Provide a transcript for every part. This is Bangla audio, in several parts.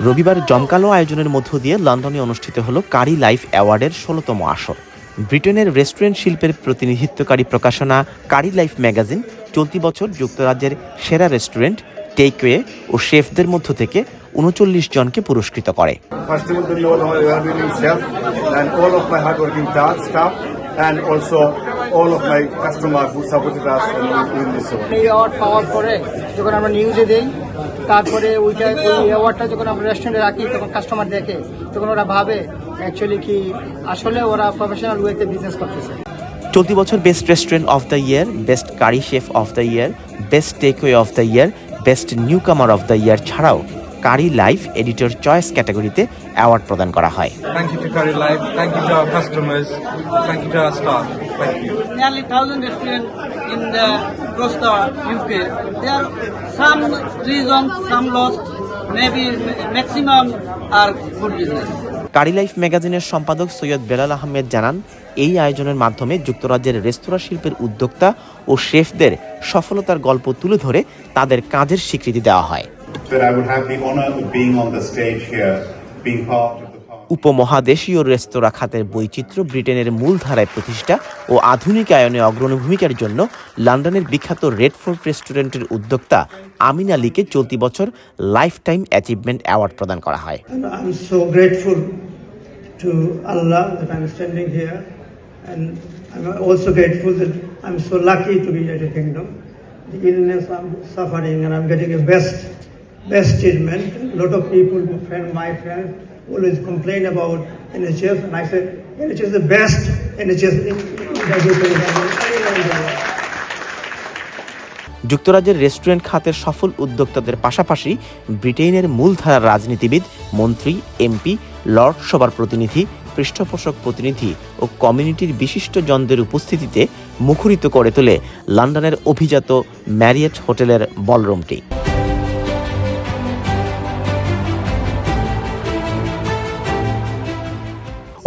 রবিবার জমকালো আয়োজনের মধ্য দিয়ে লন্ডনে অনুষ্ঠিত হল কারি লাইফ অ্যাওয়ার্ডের ষোলতম আসর। ব্রিটেনের রেস্টুরেন্ট শিল্পের প্রতিনিধিত্বকারী প্রকাশনা কারি লাইফ ম্যাগাজিন চলতি বছর যুক্তরাজ্যের সেরা রেস্টুরেন্ট টেকওয়ে ও শেফদের মধ্য থেকে উনচল্লিশ জনকে পুরস্কৃত করে। First of all, to Lord our well-being self and all of my hardworking ta- staff and also all of my customers who supported us in, in this award. এই অ্যাওয়ার্ড পাওয়ার পরে যখন আমরা নিউজে দেই তারপরে ওইটা ওই অ্যাওয়ার্ডটা যখন আমরা রেস্টুরেন্টে রাখি তখন কাস্টমার দেখে তখন ওরা ভাবে অ্যাকচুয়ালি কি আসলে ওরা প্রফেশনাল ওয়েতে বিজনেস করতেছে চলতি বছর best restaurant of the year best curry chef of the year best takeaway of the year best newcomer of the year ছাড়াও কারি লাইফ এডিটর চয়েস ক্যাটাগরিতে অ্যাওয়ার্ড প্রদান করা হয় Thank you to Curry Life. Thank you to our customers. Thank you to our staff. Thank you. nearly thousand restaurants in the across the UK. There are some reasons, some lost, maybe maximum are good business. Curry life ম্যাগাজিনের সম্পাদক সৈয়দ বেলাল আহমেদ জানান এই আয়োজনের মাধ্যমে যুক্তরাজ্যের রেস্তোরাঁ শিল্পের উদ্যোক্তা ও শেফদের সফলতার গল্প তুলে ধরে তাদের কাজের স্বীকৃতি দেওয়া হয় উপমহাদেশীয় রেস্তোরাঁ খাতের বৈচিত্র্য ব্রিটেনের মূলধারায় প্রতিষ্ঠা ও আধুনিক আয়নে অগ্রণী ভূমিকার জন্য লন্ডনের বিখ্যাত রেডফোর্ট রেস্টুরেন্টের উদ্যোক্তা আমিন আলীকে চলতি বছর লাইফ টাইম অ্যাচিভমেন্ট অ্যাওয়ার্ড প্রদান করা হয়। Always complain about NHS, and I say NHS is the best NHS. যুক্তরাজ্যের রেস্টুরেন্ট খাতের সফল উদ্যোক্তাদের পাশাপাশি ব্রিটেনের মূলধারার রাজনীতিবিদ মন্ত্রী এমপি লর্ড সভার প্রতিনিধি পৃষ্ঠপোষক প্রতিনিধি ও কমিউনিটির বিশিষ্ট জনদের উপস্থিতিতে মুখরিত করে তোলে লন্ডনের অভিজাত ম্যারিয়েট হোটেলের বলরুমটি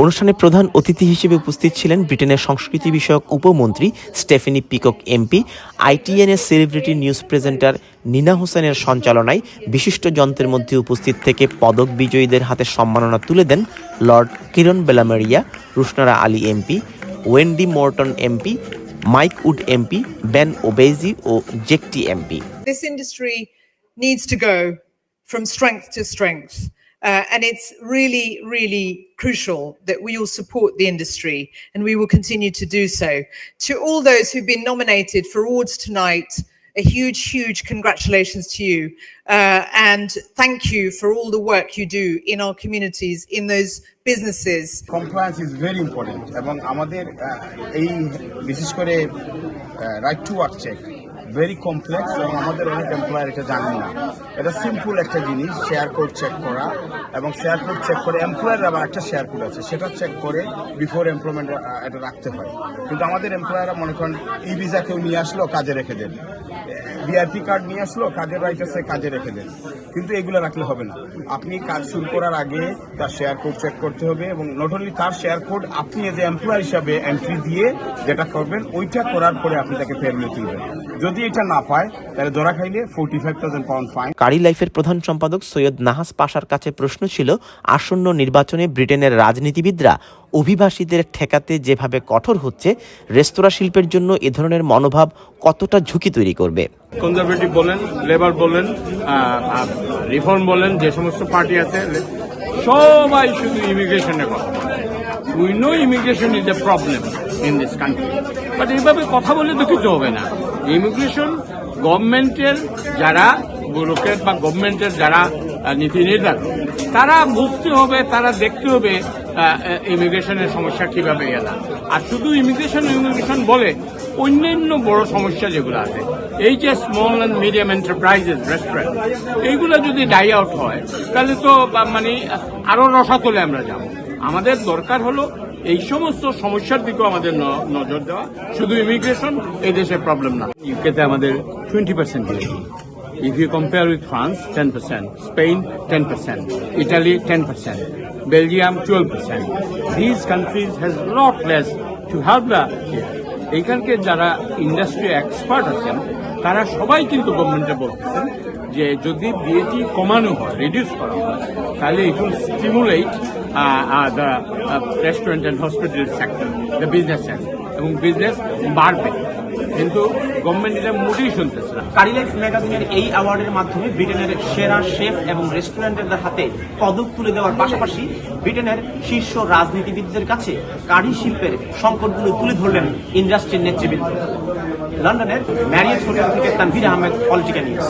অনুষ্ঠানে প্রধান অতিথি হিসেবে উপস্থিত ছিলেন ব্রিটেনের সংস্কৃতি বিষয়ক উপমন্ত্রী স্টেফেনি পিকক এমপি আইটিএনএ সেলিব্রিটি নিউজ প্রেজেন্টার নিনা হোসেনের সঞ্চালনায় বিশিষ্ট যন্ত্রের মধ্যে উপস্থিত থেকে পদক বিজয়ীদের হাতে সম্মাননা তুলে দেন Lord Kiran Bilimoria, Rushanara Ali MP, Wendy Morton MP, Mike Wood MP Ben Obese O Jecty MP this industry needs to go from strength to strength. Uh, and it's really, really crucial that we all support the industry and we will continue to do so. To all those who've been nominated for awards tonight, a huge, huge congratulations to you. Uh, and thank you for all the work you do in our communities, in those businesses. Compliance is very important এবং আমাদের আহ, এই বিশেষ করে right to work check very complex এবং আমাদের অনেক এমপ্লয়ার এটা জানেন না। এটা সিম্পল একটা জিনিস শেয়ার কোড চেক করা এবং শেয়ার কোড চেক করে এমপ্লয়ার আবার একটা শেয়ার কোড আছে। সেটা চেক করে বিফোর এমপ্লয়মেন্ট এটা রাখতে হয়। কিন্তু আমাদের এমপ্লয়াররা মনে করেন ই ভিসা কেউ নিয়ে আসলো কাজে রেখে দেন বিআরপি কার্ড নিয়ে আসলো, কাজের রাইট আছে, কাজে রেখে দেন। কিন্তু এগুলো রাখলে হবে না। আপনি কাজ শুরু করার আগে তার শেয়ার কোড চেক করতে হবে এবং নট অনলি তার শেয়ার কোড আপনি এজ এ এমপ্লয় হিসাবে এন্ট্রি দিয়ে যেটা করবেন, ওইটা করার পরে আপনি তাকে পেরোলে তুলবেন। যদি এটা না পায়, তাহলে ধরা খাইলে forty five thousand pound fine curry লাইফের প্রধান সম্পাদক সৈয়দ নাহাস পাশার কাছে প্রশ্ন ছিল, আসন্ন নির্বাচনে ব্রিটেনের রাজনীতিবিদরা অভিবাসীদের ঠেকাতে যেভাবে কঠোর হচ্ছে, রেস্তোরাঁ শিল্পের জন্য এ ধরনের মনোভাব কতটা ঝুঁকি তৈরি করবে? কনজারভেটিভ বলেন লেবার বলেন রিফর্ম বলেন, যে সমস্ত পার্টি আছে সবাই শুধু ইমিগ্রেশনের কথা। We know immigration is a problem in this country but এইভাবে কথা বলে তো কিছু হবে না। ইমিগ্রেশন গভর্নমেন্টের যারা বা গভর্নমেন্টের যারা নীতি নির্ধারক তারা বুঝতে হবে, তারা দেখতে হবে ইমিগ্রেশনের সমস্যা কীভাবে এলা। আর শুধু ইমিগ্রেশন ইমিগ্রেশন বলে, অন্যান্য বড় সমস্যা যেগুলো আছে এই যে small and medium enterprises restaurant এইগুলো যদি ডাই আউট হয়, তাহলে তো মানে আরও রসাতলে আমরা যাব। আমাদের দরকার হলো এই সমস্ত সমস্যার দিকেও আমাদের নজর দেওয়া। শুধু ইমিগ্রেশন এই দেশের প্রবলেম না। ইউকেতে আমাদের twenty percent If you compare with France, 10%, Spain, 10%, Italy, 10%, Belgium, 12%. These countries has lot less to help the এইখানকে যারা ইন্ডাস্ট্রি এক্সপার্ট আছেন তারা সবাই কিন্তু গভর্নমেন্টে বলতেছেন যে যদি বিএটি কমানো হয় রিডিউস করা হয় তাহলে it will stimulate the restaurant and hospital sector the business sector এবং বিজনেস বাড়বে। কিন্তু গভর্নমেন্ট এটা মোটেই শুনতেছে না। কারি লাইফ ম্যাগাজিনের এই অ্যাওয়ার্ডের মাধ্যমে ব্রিটেনের সেরা শেফ এবং রেস্টুরেন্টের হাতে পদক তুলে দেওয়ার পাশাপাশি ব্রিটেনের শীর্ষ রাজনীতিবিদদের কাছে কারি শিল্পের সংকটগুলো তুলে ধরলেন ইন্ডাস্ট্রির নেতৃবৃন্দ। লন্ডনের ম্যারিয়েট হোটেল থেকে তানভীর আহমেদ পলিটিক্যাল নিউজ